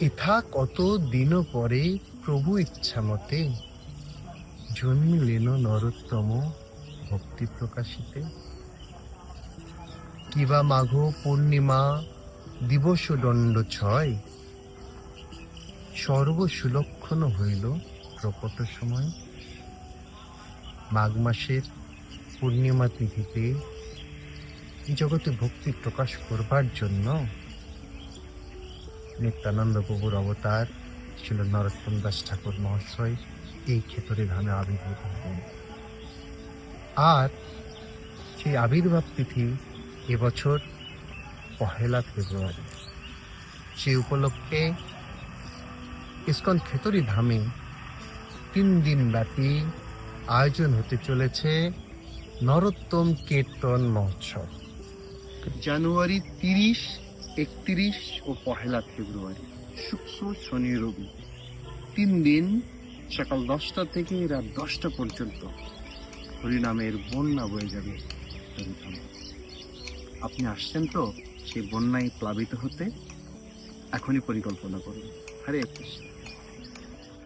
ইথা কত দিন পরে প্রভু ইচ্ছা মতে জন্মিলেন নরোত্তম ভক্তি প্রকাশিতে? কিবা মাঘ পূর্ণিমা দিবস দণ্ড ছয়। সর্বসুলক্ষণ হইল প্রকট সময়। মাঘ মাসের পূর্ণিমা তিথিতে জগতে ভক্তি প্রকাশ করবার জন্য নিত্যানন্দ প্রভুর অবতার ছিল নরোত্তম দাস ঠাকুর মহাশয়। এই ক্ষেত্রে ধামে আবির্ভূত হলেন আর সেই আবির্ভাব তিথি এবছর পহেলা ফেব্রুয়ারি। সেই উপলক্ষে ইস্কন খেতরি ধামে তিন দিন ব্যাপী আয়োজন হতে চলেছে নরোত্তম কীর্তন মহোৎসব। জানুয়ারি তিরিশ একত্রিশ ও পহেলা ফেব্রুয়ারি, শুক্র, শনি, রবি। তিন দিন, সকাল দশটা থেকে রাত দশটা পর্যন্ত হরিনামের বন্যা বয়ে যাবে আপনি আসছেন তো সেই বন্যায় প্লাবিত হতে? এখনই পরিকল্পনা করুন। হরে কৃষ্ণ।